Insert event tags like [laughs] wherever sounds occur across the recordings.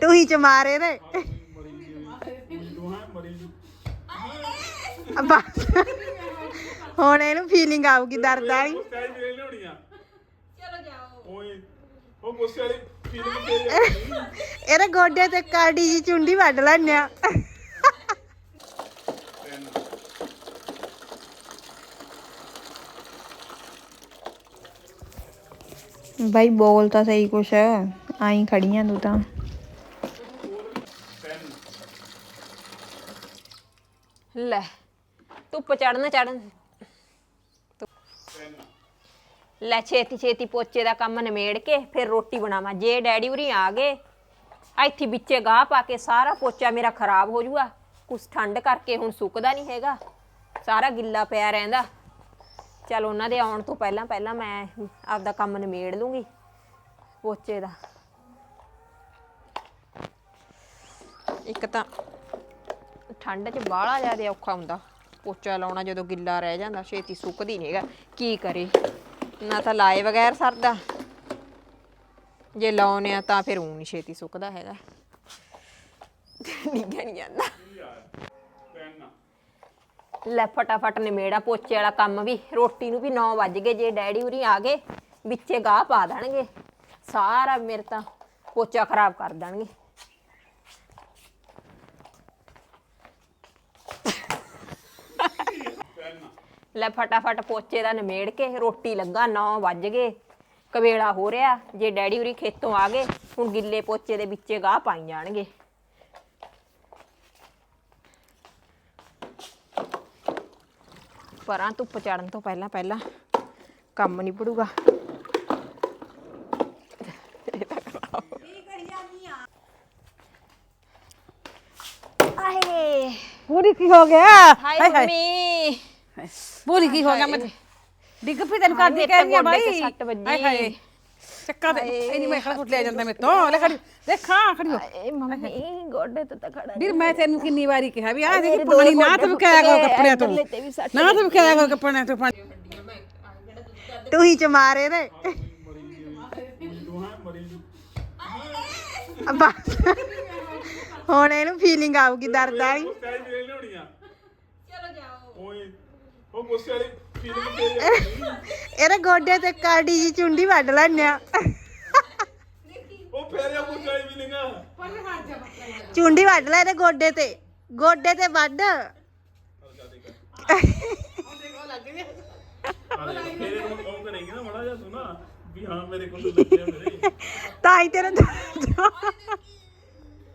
ਤੂੰ ਹੀ ਚ ਮਾਰੇ ਨੇ ਬਸ। ਹੁਣ ਇਹਨੂੰ ਫੀਲਿੰਗ ਆਊਗੀ ਦਰਦ ਵਾਲੀ। ਉਹ ਗੁੱਸੇ ਫੀਲਿੰਗ। ਇਹਦੇ ਗੋਡੇ ਤੇ ਕਾੜੀ ਜੀ ਚੁੰਡੀ ਵੱਢ ਲੈਣੇ ਆ। ਤਿੰਨ ਬਾਈ ਬੋਲ ਤਾਂ ਸਹੀ ਕੁਛ ਆਈ ਖੜੀਆਂ ਤੂੰ ਤਾਂ। ਲੈ, ਧੁੱਪ ਚੜਨ ਚੜਨ ਤਿੰਨ ਲੈ, ਛੇਤੀ ਛੇਤੀ ਪੋਚੇ ਦਾ ਕੰਮ ਨਿਮੇੜ ਕੇ ਫਿਰ ਰੋਟੀ ਬਣਾਵਾਂ। ਜੇ ਡੈਡੀ ਉਰੀ ਆ ਗਏ, ਇੱਥੇ ਵਿੱਚੇ ਗਾਹ ਪਾ ਕੇ ਸਾਰਾ ਪੋਚਾ ਮੇਰਾ ਖਰਾਬ ਹੋ ਜੂਗਾ। ਕੁਛ ਠੰਡ ਕਰਕੇ ਹੁਣ ਸੁੱਕਦਾ ਨਹੀਂ ਹੈਗਾ। ਸਾਰਾ ਗਿੱਲਾ ਪਿਆ ਰਹਿੰਦਾ। ਚਲ ਉਹਨਾਂ ਦੇ ਆਉਣ ਤੋਂ ਪਹਿਲਾਂ ਪਹਿਲਾਂ ਮੈਂ ਆਪਦਾ ਕੰਮ ਨਿਮੇੜ ਲੂੰਗੀ ਪੋਚੇ ਦਾ। ਇੱਕ ਤਾਂ ਠੰਡ 'ਚ ਬਾਹਲਾ ਜ਼ਿਆਦਾ ਔਖਾ ਹੁੰਦਾ। ਪੋਚਾ ਲਾਉਣਾ ਜਦੋਂ ਗਿੱਲਾ ਰਹਿ ਜਾਂਦਾ, ਛੇਤੀ ਸੁੱਕਦੀ ਨਹੀਂ ਹੈਗਾ। ਕੀ ਕਰੇ? ਨਾ ਤਾਂ ਲਾਏ ਬਗੈਰ ਸਰਦਾ। ਜੇ ਲਾਉਨੇ ਆ ਤਾਂ ਫਿਰ ਊਂ ਨਹੀਂ ਛੇਤੀ ਸੁੱਕਦਾ ਹੈਗਾ। ਨਿੱਘਿਆ ਨਹੀਂ ਜਾਂਦਾ ਲੈ ਫਟਾਫਟ ਨਿਮੇੜਾ ਪੋਚੇ ਵਾਲਾ ਕੰਮ ਵੀ। ਰੋਟੀ ਨੂੰ ਵੀ 9 ਵੱਜ ਗਏ, ਜੇ ਡੈਡੀ ਉਰੀ ਆ ਗਏ, ਵਿੱਚੇ ਗਾਹ ਪਾ ਦੇਣਗੇ। ਸਾਰਾ ਮੇਰੇ ਤਾਂ ਪੋਚਾ ਖਰਾਬ ਕਰ ਦੇਣਗੇ ਤਿੰਨ ਲੈ ਫਟਾਫਟ ਪੋਚੇ ਦਾ ਨਿਮੇੜ ਕੇ ਰੋਟੀ ਲੱਗਾ 9 ਵੱਜ ਗਏ। ਕਵੇਲਾ ਹੋ ਰਿਹਾ ਜੇ ਡੈਡੀ ਉਰੀ ਖੇਤੋਂ ਆ ਗਏ ਹੁਣ ਗਿੱਲੇ ਪੋਚੇ ਦੇ ਵਿੱਚੇ ਗਾਹ ਪਾਈ ਜਾਣਗੇ। ਪਰਾਂ ਧੁੱਪ ਚੜਨ ਤੋਂ ਪਹਿਲਾਂ ਪਹਿਲਾਂ ਕੰਮ ਨਹੀਂ ਪੜੂਗਾ। ਆਏ ਪੂਰੀ ਕੀ ਹੋ ਗਿਆ? ਹਾਏ। ਮੰਮੀ। ਪੂਰੀ ਕੀ ਹੋ ਗਿਆ ਮੈਂ ਡਿੱਗ ਪਈ ਤੈਨੂੰ ਕਰਦੀ ਕਹਿ ਰਹੀ ਆ ਤਾਂ ਬਾਈ। ਤੇ ਸੱਟ ਵੱਜੀ। ਹਾਏ ਹਾਏ। ਚੱਕਾ ਦੇ ਇਹ ਨਹੀਂ ਮੈਂ ਖੜਾ ਕੁੱਟ ਲਿਆ ਜਾਂਦਾ ਮੇਰੇ ਤੋਂ। ਲੈ ਖੜੀ ਦੇਖਾਂ ਖੜੀ ਹੋ। ਏ ਮੰਮੀ ਗੋਡੇ ਤੇ ਤਾਂ ਖੜਾ ਵੀਰ ਮੈਂ ਤੈਨੂੰ ਕਿੰਨੀ ਵਾਰੀ ਕਿਹਾ ਵੀ ਆਹ ਦੇਖੀ ਪਾਣੀ ਨਾ ਤੂੰ ਟੁੱਟ ਕੱਪੜਿਆਂ ਤੋਂ। ਤੇ ਨਾ ਤੂੰ ਕਰੋ ਕੱਪੜਿਆਂ ਤੋਂ। ਪਾਣੀ ਤੂੰ ਹੀ ਚ ਮਾਰੇ ਨੇ ਤੂੰ ਬਸ। ਹੁਣ ਇਹਨੂੰ ਫੀਲਿੰਗ ਆਊਗੀ ਦਰਦ ਵਾਲੀ ਗੁੱਸੇ ਵਾਲੀ ਫੀਲਿੰਗ ਲਿਆਉਣੀ ਆ ਚਲੋ ਜਾਓ ਓਏ ਉਹ ਗੁੱਸੇ ਵਾਲੀ ਫੀਲਿੰਗ ਤੇਰੀ ਆਉਣੀ। ਇਹਦੇ ਗੋਡੇ ਤੇ ਕਾੜੀ ਜੀ ਚੁੰਡੀ ਵੱਢ ਲੈਣੇ ਆ। ਉਹ ਫੇਰ ਆ ਗੁੱਸੇ ਵਾਲੀ ਫੀਲਿੰਗ ਆ। ਚੁੰਡੀ ਵੱਢ ਲੈ ਇਹਦੇ ਗੋਡੇ ਤੇ। ਗੋਡੇ ਤੇ ਵੱਢ। ਮੇਰੇ ਕਰੇਗੀ ਨਾ ਮੜਾ ਜਾ ਤੂੰ ਵੀ ਹਾਂ ਮੇਰੇ ਕੋਲ ਲੱਗਿਆ ਮੇਰੇ। ਤਾਂ ਹੀ ਤੇਰੇ ਦਰਦ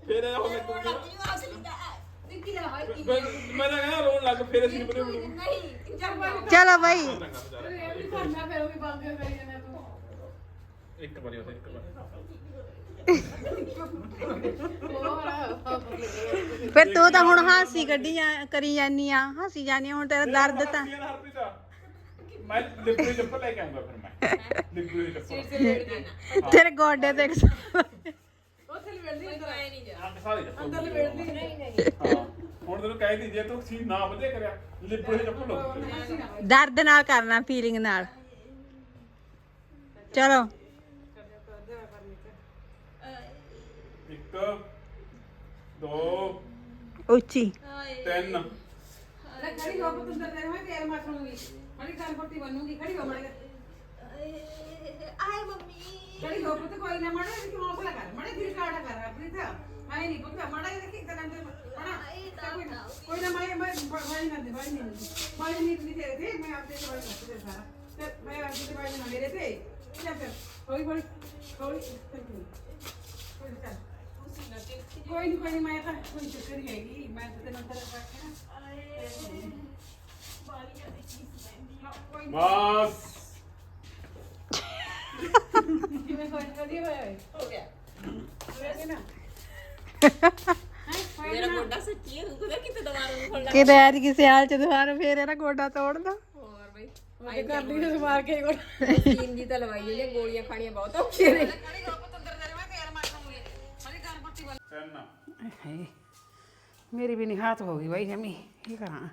ਫੇਰ ਇਹ ਹੋ ਲੱਗੂਗਾ ਮੈਂ ਤਾਂ ਕਹਿੰਦਾ ਰੋਣ ਲੱਗ ਫੇਰ ਅਸੀਂ ਬਣੇ ਬਣੂ ਚਲੋ ਬਾਈ। ਇੱਕ ਵਾਰੀ ਉਹ ਇੱਕ ਵਾਰੀ। ਫਿਰ ਤੂੰ ਤਾਂ ਹੁਣ ਹਾਸੀ ਕੱਢੀ ਜਾ- ਕਰੀ ਜਾਨੀ ਆ ਹਾਸੀ ਜਾਨੀ ਹੁਣ ਤੇਰਾ ਦਰਦ ਤਾਂ ਯਾਰ ਹਰਪ੍ਰੀਤ ਮੈਂ ਲਿਬੜੀ ਚੱਪਲ ਲੈ ਕੇ ਆਉਂਗਾ ਫਿਰ ਮੈਂ। ਲਿਬੜੀ ਚੱਪਲ। ਤੇਰੇ ਗੋਡੇ ਤੇ ਇੱਕ ਅੰਦਰ ਲਿਬੜੀ ਨਹੀਂ ਨਹੀਂ ਹਾਂ ਹੁਣ ਤੈਨੂੰ ਕਹਿ ਦੀ ਜੇ ਤੂੰ ਸੀ ਨਾ ਵਧੇ ਕਰਿਆ ਲਿਬੜੀ ਚੱਪਲ ਲੋ ਦਰਦ ਨਾਲ ਕਰਨਾ ਫੀਲਿੰਗ ਨਾਲ ਚਲੋ ਇੱਕ ਦੋ ਉੱਚੀ ਤਿੰਨ ਖੜੀ ਹੋ ਪੁੱਤ ਅੰਦਰ ਤੇਰੇ ਮੈਂ ਤੇਲ ਮਾਰੂੰਗੀ ਮੜੀ ਗੱਲ ਪੱਟੀ ਬਣੂਗੀ ਖੜੀ ਹੋ ਮੜੀ ਆਏ ਮੰਮੀ ਕੋਈ ਨਾ ਮੜਾ ਕਿ ਹੌਸਲਾ ਕਰ? ਮੜਾ ਦਿਲ ਕਾੜਾ ਕਰ ਆਪਣੀ ਤਾਂ ਮੈਂ ਨਹੀਂ ਪੁੱਤ ਮੜਾ ਇਹ ਕੀ ਕਰਾਂ ਤੇ ਮੜਾ ਕੋਈ ਨਾ ਕੋਈ ਨਾ ਮੈਂ ਮੈਂ ਬਾਈ ਨਾ ਦੇ ਬਾਈ ਨਹੀਂ ਬਾਈ ਨਹੀਂ ਨਹੀਂ ਤੇਰੇ ਤੇ ਮੈਂ ਆਪਦੇ ਤੇ ਬਾਈ ਨਾ ਤੇ ਸਾਰਾ ਤੇ ਮੈਂ ਆਪਦੇ ਤੇ ਬਾਈ ਨਾ ਮੇਰੇ ਤੇ। ਚੱਲ ਫਿਰ। ਹੌਲੀ ਹੌਲੀ ਹੌਲੀ ਕੋਈ ਚੱਲ। ਕੋਈ ਨਹੀਂ ਕੋਈ ਨਹੀਂ ਮੈਂ ਤਾਂ ਕੋਈ ਚੱਕਰ ਨਹੀਂ ਹੈਗੀ ਮੈਂ ਤਾਂ ਤੈਨੂੰ ਅੰਦਰ ਰੱਖ ਕੇ ਨਾ ਬਸ ਕਿਵੇਂ ਕੋਈ ਵਧੀਆ ਹੋਇਆ ਏ? ਹੋ ਗਿਆ। ਹੋ ਗਿਆ ਨਾ? [laughs] ਮੇਰਾ ਗੋਡਾ ਸੱਚੀ ਹੈ ਤੂੰ ਕਿਤੇ ਦੁਬਾਰਾ ਨੂੰ ਖੋਲ ਕਿਤੇ ਐ ਕਿਸੇ ਹਾਲ ਚ ਦੁਬਾਰਾ ਫੇਰ ਇਹਦਾ ਗੋਡਾ ਤੋੜਦਾ ਹੋਰ ਬਈ ਉਹਦੇ ਕਰ ਲਈ ਉਸ ਮਾਰ ਕੇ ਕੋਲ ਸਕੀਨ ਦੀ ਤਾਂ ਲਵਾਈ ਹੈ ਗੋਲੀਆਂ ਖਾਣੀਆਂ ਬਹੁਤ ਔਖੀਆਂ ਨੇ। ਤਿੰਨ। ਮੇਰੀ ਵੀ ਨਹੀਂ ਹੱਥ ਹੋ ਗਈ ਬਾਈ ਜਮੀ ਕੀ ਕਰਾਂ?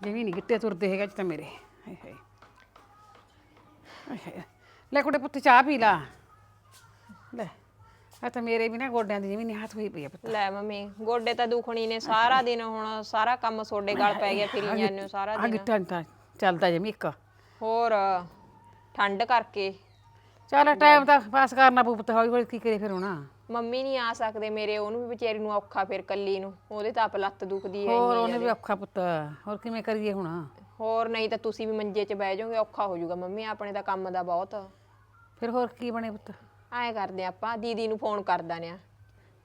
ਜਮੀ ਨਹੀਂ ਗਿੱਟੇ ਤੁਰਦੇ ਹੈਗਾ ਅੱਜ ਤਾਂ ਮੇਰੇ। ਹਾਏ ਹਾਏ। ਹਾਏ ਹਾਏ। ਲੈ ਕੁੜੇ ਪੁੱਤ ਚਾਹ ਪੀ ਲਾ। ਲੈ। ਆ ਤਾਂ ਮੇਰੇ ਵੀ ਨਾ ਗੋਡਿਆਂ ਦੀ ਜਿਵੇਂ ਹੱਥ ਹੋਈ ਪਈ ਆ ਪੁੱਤ। ਲੈ ਮੰਮੀ ਗੋਡੇ ਤਾਂ ਦੁਖਣੀ ਨੇ ਸਾਰਾ ਦਿਨ ਹੁਣ ਸਾਰਾ ਕੰਮ ਸੋਡੇ ਗਲ ਪੈ ਗਿਆ ਫਿਰੀ ਜਾਂਦੇ ਹੋ ਸਾਰਾ ਆ ਦਿਨ। ਗਿੱਟਾਂ ਤਾਂ ਚੱਲਦਾ ਜਿਵੇਂ ਇੱਕ। ਹੋਰ ਠੰਡ ਕਰਕੇ। ਚੱਲ ਟਾਈਮ ਤਾਂ ਪਾਸ ਕਰਨਾ ਪਊ ਪੁੱਤ ਹੌਲੀ ਹੌਲੀ ਕੀ ਕਰੇ ਫਿਰ ਹੁਣ। ਮੰਮੀ ਨਹੀਂ ਆ ਸਕਦੇ ਮੇਰੇ ਉਹਨੂੰ ਵੀ ਵਿਚਾਰੀ ਨੂੰ ਔਖਾ ਫਿਰ ਕੱਲੀ ਨੂੰ ਉਹਦੇ ਤਾਂ ਆਪ ਲੱਤ ਦੁਖਦੀ ਹੈ ਹੋਰ ਉਹਨੇ ਵੀ ਔਖਾ ਪੁੱਤ ਹੋਰ ਕਿਵੇਂ ਕਰੀਏ ਹੁਣ? ਹੋਰ ਨਹੀਂ ਤਾਂ ਤੁਸੀਂ ਵੀ ਮੰਜੇ 'ਚ ਬਹਿ ਜਾਓਗੇ ਔਖਾ ਹੋ ਜਾਊਗਾ ਮੰਮੀ ਆਪਣੇ ਤਾਂ ਕੰਮ ਦਾ ਬਹੁਤ। ਫਿਰ ਹੋਰ ਕੀ ਬਣੇ ਪੁੱਤ? ਐਂ ਕਰਦੇ ਆਪਾਂ ਦੀਦੀ ਨੂੰ ਫੋਨ ਕਰ ਦਾਨੇ ਆ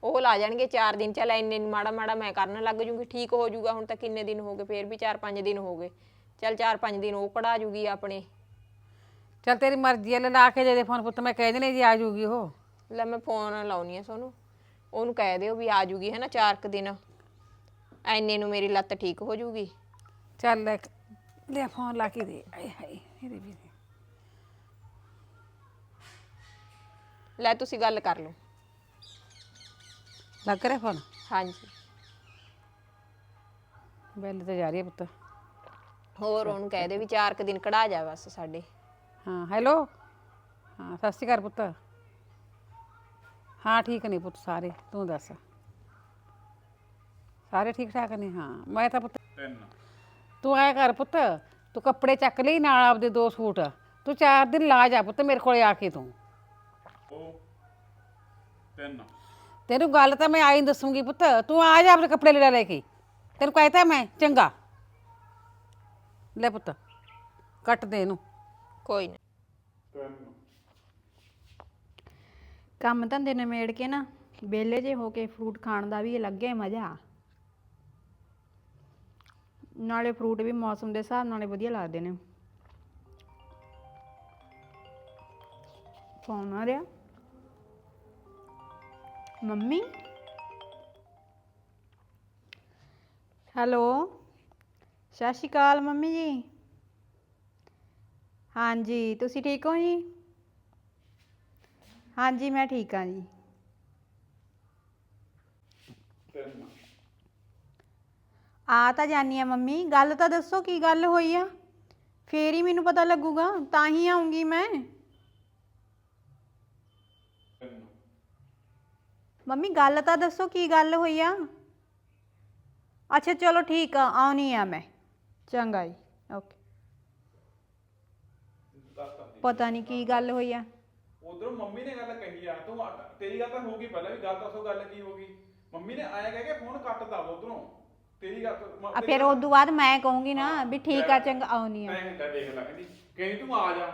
ਉਹ ਲਾ ਜਾਣਗੇ 4 ਦਿਨ ਚੱਲ ਇੰਨੇ ਨੂੰ ਮਾੜਾ ਮਾੜਾ ਮੈਂ ਕਰਨ ਲੱਗ ਜੂਗੀ ਠੀਕ ਹੋ ਜਾਊਗਾ ਹੁਣ ਤਾਂ ਕਿੰਨੇ ਦਿਨ ਹੋ ਗਏ ਫੇਰ ਵੀ 4-5 ਦਿਨ ਹੋ ਗਏ। ਚੱਲ 4-5 ਦਿਨ ਉਹ ਕਢਾ ਜੂਗੀ ਆਪਣੇ। ਚੱਲ ਤੇਰੀ ਮਰਜ਼ੀ ਆ ਲੈ ਲਾ ਕੇ ਦੇ ਦੇ ਫੋਨ ਪੁੱਤ ਮੈਂ ਕਹਿ ਦੇਣੇ ਜੀ ਆ ਜੂਗੀ ਉਹ। ਲੈ ਮੈਂ ਫੋਨ ਲਾਉਣੀ ਆ ਸੋਨੂੰ ਉਹਨੂੰ ਕਹਿ ਦਿਓ ਵੀ ਆ ਜੂਗੀ ਹੈ ਨਾ 4 ਕੁ ਦਿਨ। ਐਨੇ ਨੂੰ ਮੇਰੀ ਲੱਤ ਠੀਕ ਹੋ ਜੂਗੀ। ਚੱਲ ਲੈ ਲੈ ਫੋਨ ਲਾ ਕੇ ਦੇ। ਆਏ ਹਾਏ ਇਹਦੇ ਵੀ ਦੇ। ਲੈ ਤੁਸੀਂ ਗੱਲ ਕਰ ਲਓ। ਲੱਗ ਰਿਹਾ ਫੋਨ ਹਾਂਜੀ। ਬੈਲ ਤੇ ਜਾ ਰਹੀ ਹੈ ਪੁੱਤ। ਹੋਰ ਉਹਨੂੰ ਕਹਿ ਦੇ ਵੀ 4 ਕੁ ਦਿਨ ਕਢਾ ਜਾ ਬਸ ਸਾਡੇ। ਹਾਂ ਹੈਲੋ ਹਾਂ ਸਤਿ ਸ਼੍ਰੀ ਅਕਾਲ ਪੁੱਤ। ਹਾਂ ਠੀਕ ਨੇ ਪੁੱਤ ਸਾਰੇ ਤੂੰ ਦੱਸ। ਸਾਰੇ ਠੀਕ ਠਾਕ ਨੇ? ਹਾਂ ਮੈਂ ਤਾਂ ਪੁੱਤ ਤਿੰਨ। ਤੂੰ ਆਇਆ ਕਰ ਪੁੱਤ ਤੂੰ ਕੱਪੜੇ ਚੱਕ ਲਈ ਨਾਲ ਆਪਦੇ ਦੋ ਸੂਟ ਤੂੰ ਚਾਰ ਦਿਨ ਲਾ ਜਾ ਪੁੱਤ ਮੇਰੇ ਕੋਲੇ ਆ ਕੇ ਤੂੰ। ਉਹ ਤਿੰਨ। ਤੈਨੂੰ ਗੱਲ ਤਾਂ ਮੈਂ ਆਈ ਦੱਸੂਗੀ ਪੁੱਤ ਤੂੰ ਆ ਜਾ ਆਪਣੇ ਕੱਪੜੇ ਲੈ ਲੈ ਕੇ। ਤੈਨੂੰ ਕਹਿਤਾ ਮੈਂ ਚੰਗਾ। ਲੈ ਪੁੱਤ ਕੱਟ ਦੇ ਇਹਨੂੰ। ਕੋਈ ਨਾ। ਤਿੰਨ। ਕੰਮ ਧੰਦੇ ਨਿਮੇੜ ਕੇ ਨਾ ਵਿਹਲੇ ਜੇ ਹੋ ਕੇ ਫਰੂਟ ਖਾਣ ਦਾ ਵੀ ਅਲੱਗ ਹੀ ਮਜ਼ਾ। ਨਾਲੇ ਫਰੂਟ ਵੀ ਮੌਸਮ ਦੇ ਹਿਸਾਬ ਨਾਲੇ ਵਧੀਆ ਲੱਗਦੇ ਨੇ। ਫੋਨ ਆ ਰਿਹਾ। ਮੰਮੀ? ਹੈਲੋ? ਸਤਿ ਸ਼੍ਰੀ ਅਕਾਲ ਮੰਮੀ ਜੀ। ਹਾਂਜੀ, ਤੁਸੀਂ ਠੀਕ ਹੋ ਜੀ? ਹਾਂਜੀ, ਮੈਂ ਠੀਕ ਹਾਂ ਜੀ। ਤਿੰਨ ਆ ਤਾਂ ਜਾਨੀ ਆ ਮੰਮੀ, ਗੱਲ ਤਾਂ ਦੱਸੋ ਕੀ ਗੱਲ ਹੋਈ ਆ? ਫੇਰ ਹੀ ਮੈਨੂੰ ਪਤਾ ਲੱਗੂਗਾ, ਤਾਂ ਹੀ ਆਉਂਗੀ ਮੈਂ। ਮੰਮੀ, ਗੱਲ ਤਾਂ ਦੱਸੋ ਕੀ ਗੱਲ ਹੋਈ ਆ? ਅੱਛਾ, ਚਲੋ ਠੀਕ ਆ, ਆਉਣੀ ਆ ਮੈਂ। ਚੰਗਾ ਜੀ, ਓਕੇ। ਪਤਾ ਨਹੀਂ ਕੀ ਗੱਲ ਹੋਈ ਆ। ਉਧਰੋਂ ਮੰਮੀ ਨੇ ਗੱਲ ਕਹੀ ਆ, ਤੂੰ ਆ- ਤੇਰੀ ਗੱਲ ਤਾਂ ਹੋ ਪਹਿਲਾਂ ਵੀ, ਗੱਲ ਦੱਸੋ ਗੱਲ ਕੀ ਹੋ ਮੰਮੀ ਨੇ ਆਇਆ ਕਹਿ ਕੇ ਫੋਨ ਕੱਟਦਾ ਉਧਰੋਂ। ਤੇਰੀ ਗੱਲ ਮ- ਆ ਫਿਰ ਤੋਂ ਬਾਅਦ ਮੈਂ ਕਹੂੰਗੀ ਨਾ ਵੀ ਠੀਕ ਆ ਚੰਗਾ ਆਉਣੀ ਆ। ਮੈਂ ਹੁੰਦਾ ਦੇਖ ਲੈ ਕਹਿੰਦੀ ਕਹਿੰਦੀ ਤੂੰ ਆ ਜਾ।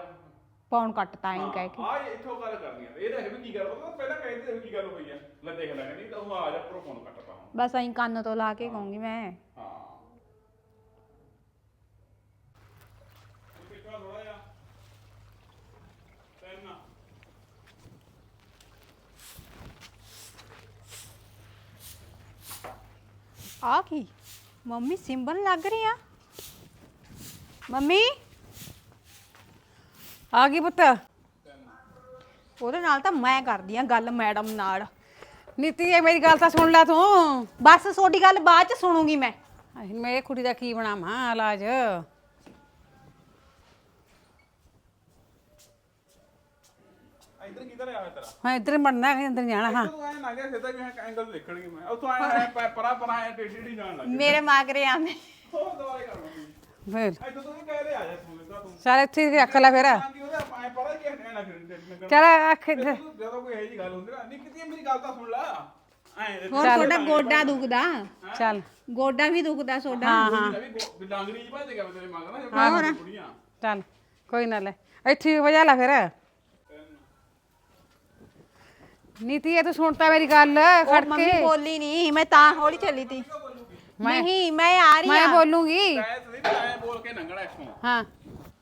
ਫੋਨ ਕੱਟਤਾ ਹੀ ਕਹਿ ਕੇ। ਆ ਇੱਥੋਂ ਗੱਲ ਕਰਨੀ ਆ। ਇਹ ਦੇਖ ਵੀ ਕੀ ਗੱਲ ਉਹ ਪਹਿਲਾਂ ਕਹਿੰਦੀ ਸੀ ਕੀ ਗੱਲ ਹੋਈ ਆ। ਲੈ ਦੇਖ ਲੈ ਕਹਿੰਦੀ ਤੂੰ ਆ ਜਾ ਪਰ ਫੋਨ ਕੱਟਦਾ ਹੁਣ। ਬਸ ਐਂ ਕੰਨ ਤੋਂ ਲਾ ਕੇ ਕਹੂੰਗੀ ਮੈਂ ਹਾਂ ਕਿੱਥਾ ਥੋੜਾ ਜਿਹਾ ਤਿੰਨ ਆ ਕੀ? ਮੰਮੀ ਸਿੰਬਲ ਲੱਗ ਰਹੀ ਆ? ਮੰਮੀ? ਆ ਗਈ ਪੁੱਤ। ਉਹਦੇ ਨਾਲ ਤਾਂ ਮੈਂ ਕਰਦੀ ਆ ਗੱਲ ਮੈਡਮ ਨਾਲ। ਨੀਤੀ ਇਹ ਮੇਰੀ ਗੱਲ ਤਾਂ ਸੁਣ ਲੈ ਤੂੰ। ਬਸ ਤੁਹਾਡੀ ਗੱਲ ਬਾਅਦ ਚ ਸੁਣੂਗੀ ਮੈਂ। ਆਹ ਮੇਰੇ ਕੁੜੀ ਦਾ ਕੀ ਬਣਾਵਾਂ ਇਲਾਜ? ਇੱਧਰ ਕਿੱਧਰ ਆ ਤੇਰਾ? ਹਾਂ ਇੱਧਰ ਮੜਨਾ ਹੈ ਅੰਦਰ ਜਾਣਾ ਹਾਂ। ਤੂੰ ਐ ਨਾ ਗਿਆ ਸਿੱਧਾ ਕਿ ਐਂਗਲ ਦੇਖਣਗੀ ਮੈਂ। ਉੱਥੋਂ ਆਇਆ ਪਰਾ ਪਰਾ ਐ ਟੇਢੀ ਢੀ ਜਾਣ ਲੱਗ ਮੇਰੇ ਉਹ ਦਵਾਈ ਕਰ ਮੰਮੀ ਫਿਰ। ਇੱਧਰ ਤੂੰ ਵੀ ਕਹਿ ਰਿਹਾ ਆ ਜਾ ਤੂੰ ਇੱਧਰ ਤੂੰ। ਚੱਲ ਇੱਥੇ ਹੀ ਰੱਖ ਲੈ ਫਿਰ। ਆਂਦੀ ਉਹਦੇ ਐ ਪਰਾ ਕਿ ਐ ਨਾ ਫਿਰ ਚੱਲ ਅੱਖ ਇੱਧਰ। ਜਦੋਂ ਕੋਈ ਇਹ ਜੀ ਗੱਲ ਹੁੰਦੀ ਨਾ ਨਹੀਂ ਕਿਤੇ ਮੇਰੀ ਗੱਲ ਤਾਂ ਸੁਣ ਲੈ। ਐ ਹੋਰ ਤੁਹਾਡਾ ਗੋਡਾ ਦੁਖਦਾ। ਚੱਲ। ਗੋਡਾ ਵੀ ਦੁਖਦਾ ਤੁਹਾਡਾ। ਹਾਂ ਹਾਂ। ਵੀ ਡਾਂਗਰੀ ਜੀ ਭੱਜ ਗਿਆ ਤੇਰੇ ਮੰਗ ਨਾ ਹੋਰ ਕੁੜੀਆਂ ਚੱਲ ਕੋਈ ਨਾ ਲੈ। ਇੱਥੇ ਹੀ ਵਜਾ ਲੈ ਫਿਰ। ਨੀਤੀ ਇਹ ਤੂੰ ਸੁਣਤਾ ਮੇਰੀ ਗੱਲ ਖੜ ਮੰਮੀ ਕੇ ਬੋਲੀ ਨਹੀਂ ਮੈਂ ਤਾਂ ਹੌਲੀ ਚੱਲੀ ਤੀ। ਨਹੀਂ ਮੈਂ ਆ ਰਹੀ ਮੈਂ ਆ। ਬੋਲੂੰਗੀ। ਐ ਤੁਸੀਂ ਐ ਬੋਲ ਕੇ ਲੰਘਣਾ ਇੱਥੋਂ। ਹਾਂ।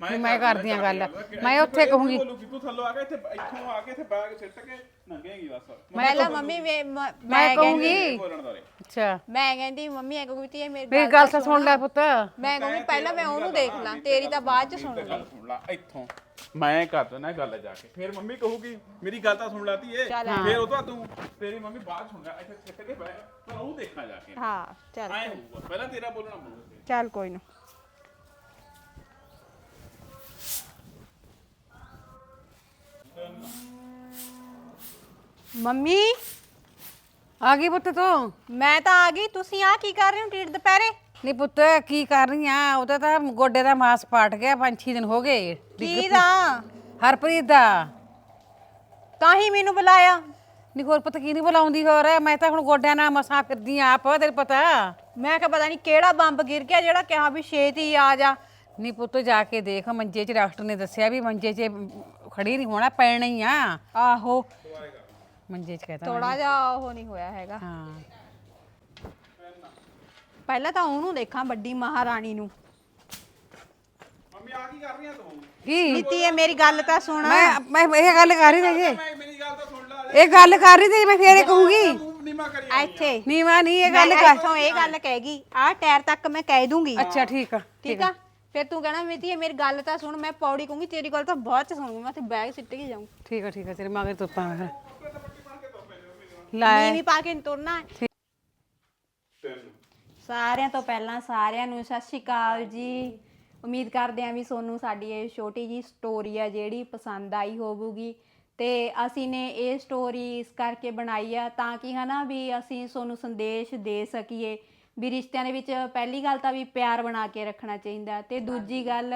ਵੀ ਮੈਂ ਕਰਦੀ ਆ ਗੱਲ। ਮੈਂ ਉੱਥੇ ਕਹੂੰਗੀ। ਬੋਲੂਗੀ ਤੂੰ ਥੱਲੋਂ ਆ ਕੇ ਇੱਥੇ ਇੱਥੋਂ ਆ ਕੇ ਇੱਥੇ ਬੈਗ ਸਿੱਟ ਕੇ ਲੰਘੇਗੀ ਬਸ। ਪਹਿਲਾਂ ਮੰਮੀ ਵੇ- ਮ- ਮੈਂ ਮੈਂ ਕਹੂੰਗੀ। ਬੋਲਣ ਅੱਛਾ। ਮੈਂ ਕਹਿੰਦੀ ਮੰਮੀ ਐ ਕਹੂਗੀ ਤੀ ਇਹ ਮੇਰੀ ਮੇਰੀ ਗੱਲ ਤਾਂ ਸੁਣ ਲੈ ਪੁੱਤ। ਮੈਂ ਕਹੂੰਗੀ ਪਹਿਲਾਂ ਮੈਂ ਉਹਨੂੰ ਦੇਖ ਲਾਂ ਤੇਰੀ ਤਾਂ ਬਾਅਦ ਚ ਸੁਣੂਗੀ ਗੱਲ ਸੁਣ ਲੈ ਇੱਥੋਂ। ਮੈਂ ਕਰ ਦੇਣਾ ਗੱਲ ਜਾ ਕੇ ਫਿਰ ਮੰਮੀ ਕਹੂਗੀ ਮੇਰੀ ਗੱਲ ਤਾਂ ਸੁਣ ਲਾਤੀ ਏ ਫਿਰ ਉਹ ਤਾਂ ਤੂੰ ਤੇਰੀ ਮੰਮੀ ਬਾਅਦ ਸੁਣ ਲੈ ਇੱਥੇ ਸਿੱਟ ਕੇ ਬੈਗ ਪਰ ਉਹ ਦੇਖਣਾ ਜਾ ਕੇ। ਹਾਂ ਚੱਲ ਐ ਹੋਊਗਾ ਪਹਿਲਾਂ ਤੇਰਾ ਬੋਲਣਾ ਪਊਗਾ ਚੱਲ ਕੋਈ ਨਾ। ਮੰਮੀ ਆ ਗਈ ਪੁੱਤ ਤੂੰ? ਮੈਂ ਤਾਂ ਆ ਗਈ ਤੁਸੀਂ ਆ ਕੀ ਕਰ ਰਹੇ ਹੋ ਟੀਟ ਦੁਪਹਿਰੇ? ਨਹੀਂ ਪੁੱਤ ਕੀ ਕਰ ਰਹੀ ਆ? ਉਹਦਾ ਤਾਂ ਗੋਡੇ ਦਾ ਮਾਸ ਪਾਟ ਗਿਆ ਪੰਜ ਛੇ ਦਿਨ ਹੋ ਗਏ। ਕੀ ਦਾ? ਹਰਪ੍ਰੀਤ ਦਾ। ਤਾਂ ਹੀ ਮੈਨੂੰ ਬੁਲਾਇਆ। ਨਹੀਂ ਹੋਰ ਪੁੱਤ ਕੀ ਨਹੀਂ ਬੁਲਾਉਂਦੀ ਹੋਰ? ਮੈਂ ਤਾਂ ਹੁਣ ਗੋਡਿਆਂ ਨਾਲ ਮਸਾਂ ਫਿਰਦੀ ਆਂ ਆਪ ਤੈਨੂੰ ਪਤਾ। ਮੈਂ ਕਿਹਾ ਪਤਾ ਨਹੀਂ ਕਿਹੜਾ ਬੰਬ ਗਿਰ ਗਿਆ ਜਿਹੜਾ ਕਿਹਾ ਵੀ ਛੇਤੀ ਆ ਜਾ। ਨਹੀਂ ਪੁੱਤ ਜਾ ਕੇ ਦੇਖ ਮੰਜੇ 'ਚ ਡਾਕਟਰ ਨੇ ਦੱਸਿਆ ਵੀ ਮੰਜੇ 'ਚ ਖੜੀ ਨਹੀਂ ਹੋਣਾ ਪੈਣਾ ਹੀ ਆ। ਆਹੋ ਮੰਜੇ 'ਚ ਕਹਤਾ ਥੋੜਾ ਜਿਹਾ ਉਹ ਨਹੀਂ ਹੋਇਆ ਹੈਗਾ। ਹਾਂ। ਪਹਿਲਾਂ ਤਾਂ ਉਹਨੂੰ ਦੇਖਾਂ ਵੱਡੀ ਮਹਾਰਾਣੀ ਨੂੰ। ਮੰਮੀ ਆ ਕੀ ਕਰ ਰਹੀ ਆ ਤੂੰ? ਕੀ ਨੀਤੀ ਇਹ ਮੇਰੀ ਗੱਲ ਤਾਂ ਸੁਣ। ਮੈਂ ਮੈਂ ਇਹ ਗੱਲ ਕਰ ਰਹੀ ਸੀ ਮੈਂ ਮੇਰੀ ਗੱਲ ਤਾਂ ਸੁਣ ਲੈ। ਇਹ ਗੱਲ ਕਰ ਰਹੀ ਸੀ ਮੈਂ ਫੇਰ ਇਹ ਕਹੂੰਗੀ। ਤੂੰ ਨੀਮਾ ਕਰੀ ਇੱਥੇ। ਨਹੀਂ ਮੈਂ ਨਹੀਂ ਇਹ ਗੱਲ ਕਰ। ਇੱਥੋਂ ਇਹ ਗੱਲ ਕਹੇਗੀ ਆਹ ਟਾਇਰ ਤੱਕ ਮੈਂ ਕਹਿ ਦੂੰਗੀ। ਅੱਛਾ ਠੀਕ ਆ ਠੀਕ ਆ। ਫਿਰ ਤੂੰ ਕਹਿਣਾ ਮਿੱਤੀ ਇਹ ਮੇਰੀ ਗੱਲ ਤਾਂ ਸੁਣ। ਮੈਂ ਪੌੜੀ ਕਹੂੰਗੀ ਤੇਰੀ ਗੱਲ ਤਾਂ ਬਾਅਦ ਚ ਸੁਣੂਗੀ। ਮੈਂ ਤੇ ਬੈਗ ਸਿੱਟ ਕੇ ਜਾਊਂ। ਠੀਕ ਆ ਠੀਕ ਆ ਤੇਰੇ ਮਗਰ ਤੁੱਪਾਂ ਮੈਂ ਲੈ। ਨੀਵੀਂ ਪਾ ਕੇ ਨੀ ਤੁਰਨਾ। ਸਾਰਿਆਂ ਤੋਂ ਪਹਿਲਾਂ ਸਾਰਿਆਂ ਨੂੰ ਸਤਿ ਸ਼੍ਰੀ ਅਕਾਲ ਜੀ। ਉਮੀਦ ਕਰਦੇ ਹਾਂ ਵੀ ਤੁਹਾਨੂੰ ਸਾਡੀ ਇਹ ਛੋਟੀ ਜੀ ਸਟੋਰੀ ਆ ਜਿਹੜੀ ਪਸੰਦ ਆਈ ਹੋਵੇਗੀ। ਤੇ ਅਸੀਂ ਨੇ ਇਹ ਸਟੋਰੀ ਇਸ ਕਰਕੇ ਬਣਾਈ ਆ ਤਾਂ ਕਿ ਹਨਾ ਵੀ ਅਸੀਂ ਤੁਹਾਨੂੰ ਸੰਦੇਸ਼ ਦੇ ਸਕੀਏ ਵੀ ਰਿਸ਼ਤਿਆਂ ਦੇ ਵਿੱਚ ਪਹਿਲੀ ਗੱਲ ਤਾਂ ਵੀ ਪਿਆਰ ਬਣਾ ਕੇ ਰੱਖਣਾ ਚਾਹੀਦਾ। ਤੇ ਦੂਜੀ ਗੱਲ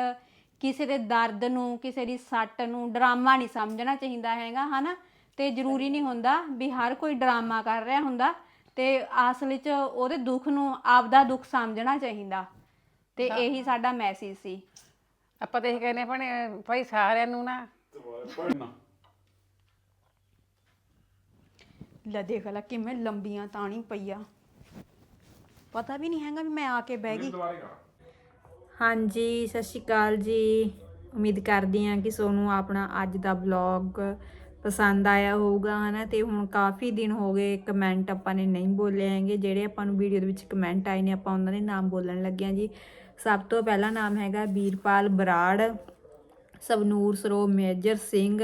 ਕਿਸੇ ਦੇ ਦਰਦ ਨੂੰ ਕਿਸੇ ਦੀ ਸੱਟ ਨੂੰ ਡਰਾਮਾ ਨਹੀਂ ਸਮਝਣਾ ਚਾਹੀਦਾ ਹੈਗਾ ਹਨਾ? ਤੇ ਜ਼ਰੂਰੀ ਨਹੀਂ ਹੁੰਦਾ ਵੀ ਹਰ ਕੋਈ ਡਰਾਮਾ ਕਰ ਰਿਹਾ ਹੁੰਦਾ ਤੇ ਅਸਲ ਵਿੱਚ ਉਹਦੇ ਦੁੱਖ ਨੂੰ ਆਪਦਾ ਦੁੱਖ ਸਮਝਣਾ ਚਾਹੀਦਾ। ਤੇ ਇਹੀ ਸਾਡਾ ਮੈਸੇਜ ਸੀ। ਆਪਾਂ ਤਾਂ ਇਹ ਕਹਿੰਦੇ ਭਣੇ ਭਾਈ ਸਾਰਿਆਂ ਨੂੰ ਨਾ। ਪੜਨਾ ਲੈ ਦੇਖ ਲੈ ਕਿਵੇਂ ਲੰਬੀਆਂ ਤਾਣੀ ਪਈਆ ਪਤਾ ਵੀ ਨਹੀਂ ਹੈਗਾ ਵੀ ਮੈਂ ਆ ਕੇ ਬਹਿ ਗਈ। ਹਾਂਜੀ ਸਤਿ ਸ਼੍ਰੀ ਅਕਾਲ ਜੀ। ਉਮੀਦ ਕਰਦੀ ਹਾਂ ਕਿ ਤੁਹਾਨੂੰ ਆਪਣਾ ਅੱਜ ਦਾ ਵਲੌਗ ਪਸੰਦ ਆਇਆ ਹੋਊਗਾ, ਹਨਾ? ਤੇ ਹੁਣ ਕਾਫੀ ਦਿਨ ਹੋ ਗਏ ਕਮੈਂਟ ਆਪਾਂ ਨੇ ਨਹੀਂ ਬੋਲੇ ਹੈਗੇ। ਜਿਹੜੇ ਆਪਾਂ ਨੂੰ ਵੀਡੀਓ ਦੇ ਵਿੱਚ ਕਮੈਂਟ ਆਏ ਨੇ, ਆਪਾਂ ਉਹਨਾਂ ਦੇ ਨਾਮ ਬੋਲਣ ਲੱਗੇ ਹਾਂ ਜੀ। ਸਭ ਤੋਂ ਪਹਿਲਾ ਨਾਮ ਹੈਗਾ ਵੀਰਪਾਲ ਬਰਾੜ, ਸਵਨੂਰ ਸਰੋ ਮੇਜਰ ਸਿੰਘ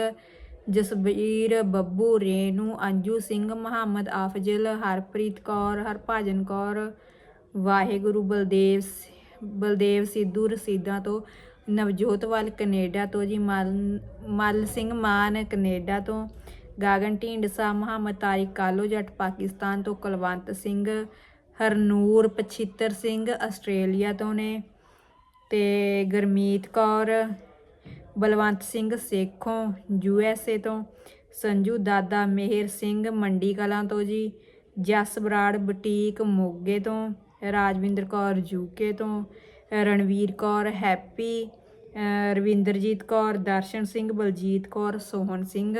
ਜਸਬੀਰ ਬੱਬੂ ਰੇਨੂ ਅੰਜੂ ਸਿੰਘ, ਮੁਹੰਮਦ ਆਫਜ਼ਲ, ਹਰਪ੍ਰੀਤ ਕੌਰ, ਹਰਭਾਜਨ ਕੌਰ, ਵਾਹਿਗੁਰੂ, ਬਲਦੇਵ ਬਲਦੇਵ, ਸਿੱਧੂ, ਰਸੀਦਾਂ ਤੋਂ ਨਵਜੋਤ ਵੱਲ ਕੈਨੇਡਾ ਤੋਂ ਜੀ, ਮਲ ਮਲ ਸਿੰਘ ਮਾਨ ਕੈਨੇਡਾ ਤੋਂ, ਗਾਗਨ ਢੀਂਡਸਾ ਮੁਹੰਮਦ, ਤਾਰਿਕ ਕਾਲੋ ਜੱਟ ਪਾਕਿਸਤਾਨ ਤੋਂ, ਕੁਲਵੰਤ ਸਿੰਘ, ਹਰਨੂਰ ਪਛਿੱਤਰ ਸਿੰਘ ਆਸਟ੍ਰੇਲੀਆ ਤੋਂ ਨੇ ਤੇ Gurmeet Kaur, Balwant Singh Sekhon U S A ਤੋਂ, ਸੰਜੂ ਦਾਦਾ ਮਿਹਰ ਸਿੰਘ ਮੰਡੀ ਕਲਾਂ ਤੋਂ ਜੀ, ਜਸ ਬਰਾੜ ਬੁਟੀਕ ਮੋਗੇ ਤੋਂ, ਰਾਜਵਿੰਦਰ ਕੌਰ ਯੂਕੇ ਤੋਂ Ranveer Kaur, Happy Ravinderjit Kaur, Darshan Singh, Baljit Kaur, Sohan Singh,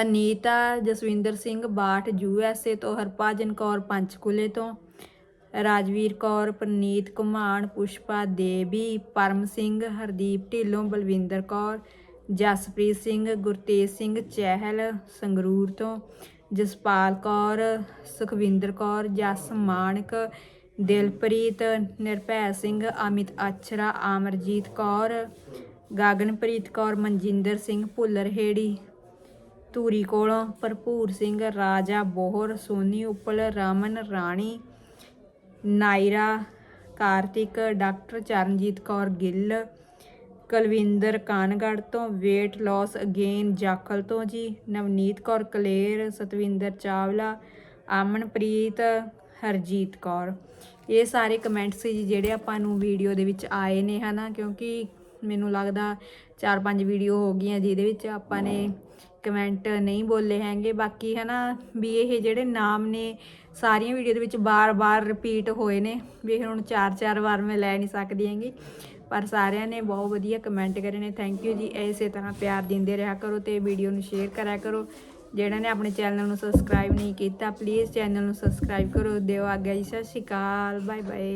Anita, Jaswinder Singh, Bath, U S A ਤੋਂ, ਹਰਭਜਨ ਕੌਰ, ਪੰਚਕੂਲੇ ਤੋਂ, ਰਾਜਵੀਰ ਕੌਰ, ਪ੍ਰਨੀਤ ਕੁਮਾਨ, ਪੁਸ਼ਪਾ ਦੇਵੀ, ਪਰਮ ਸਿੰਘ, ਹਰਦੀਪ ਢਿੱਲੋਂ, ਬਲਵਿੰਦਰ ਕੌਰ, ਜਸਪ੍ਰੀਤ ਸਿੰਘ, ਗੁਰਤੇਜ ਸਿੰਘ ਚਹਿਲ, ਸੰਗਰੂਰ ਤੋਂ, ਜਸਪਾਲ ਕੌਰ, ਸੁਖਵਿੰਦਰ ਕੌਰ, ਜਸ ਮਾਨਕ ਦਿਲਪ੍ਰੀਤ, ਨਿਰਭੈ ਸਿੰਘ, ਅਮਿਤ ਅਛਰਾ ਅਮਰਜੀਤ ਕੌਰ, ਗਗਨਪ੍ਰੀਤ ਕੌਰ, ਮਨਜਿੰਦਰ ਸਿੰਘ ਭੁੱਲਰਹੇੜੀ, ਧੂਰੀ ਕੋਲੋਂ ਭਰਪੂਰ ਸਿੰਘ, ਰਾਜਾ ਬੋਹਰ, ਸੋਨੀ ਉਪਲ, ਰਮਨ ਰਾਣੀ, ਨਾਇਰਾ ਕਾਰਤਿਕ, ਡਾਕਟਰ ਚਰਨਜੀਤ ਕੌਰ ਗਿੱਲ, ਕੁਲਵਿੰਦਰ ਕਾਨਗੜ ਤੋਂ weight loss ਅਗੇਨ ਜਾਖਲ ਤੋਂ ਜੀ, ਨਵਨੀਤ ਕੌਰ ਕਲੇਰ, ਸਤਵਿੰਦਰ ਚਾਵਲਾ, ਅਮਨਪ੍ਰੀਤ ਹਰਜੀਤ ਕੌਰ। ਇਹ ਸਾਰੇ ਕਮੈਂਟ ਸੀ ਜੀ ਜਿਹੜੇ ਆਪਾਂ ਨੂੰ ਵੀਡੀਓ ਦੇ ਵਿੱਚ ਆਏ ਨੇ, ਹਨਾ? ਕਿਉਂਕਿ ਮੈਨੂੰ ਲੱਗਦਾ 4-5 ਵੀਡੀਓ ਹੋ ਗਈਆਂ ਜਿਹਦੇ ਵਿੱਚ ਆਪਾਂ ਨੇ ਕਮੈਂਟ ਨਹੀਂ ਬੋਲੇ ਹੈਗੇ। ਬਾਕੀ, ਹਨਾ, ਵੀ ਇਹ ਜਿਹੜੇ ਨਾਮ ਨੇ, ਸਾਰੀਆਂ ਵੀਡੀਓ ਦੇ ਵਿੱਚ ਬਾਰ-ਬਾਰ ਰਿਪੀਟ ਹੋਏ ਨੇ। ਵੀ ਇਹ ਹੁਣ 4-4 ਵਾਰ ਮੈਂ ਲੈ ਨਹੀਂ ਸਕਦੀ ਹੈਗੀ। ਪਰ ਸਾਰਿਆਂ ਨੇ ਬਹੁਤ ਵਧੀਆ ਕਮੈਂਟ ਕਰੇ ਨੇ। ਥੈਂਕ ਯੂ ਜੀ। ਇਸੇ ਤਰ੍ਹਾਂ ਪਿਆਰ ਦਿੰਦੇ ਰਿਹਾ ਕਰੋ ਤੇ ਵੀਡੀਓ ਨੂੰ ਸ਼ੇਅਰ ਕਰਿਆ ਕਰੋ। ਜਿਹੜਾ ਨੇ ਆਪਣੇ ਚੈਨਲ ਨੂੰ ਸਬਸਕ੍ਰਾਈਬ ਨਹੀਂ ਕੀਤਾ ਪਲੀਜ਼ ਚੈਨਲ ਨੂੰ ਸਬਸਕ੍ਰਾਈਬ ਕਰੋ, ਦਿਓ ਆਗਿਆ ਜੀ, ਸਤਿ ਸ਼੍ਰੀ ਅਕਾਲ ਬਾਏ ਬਾਏ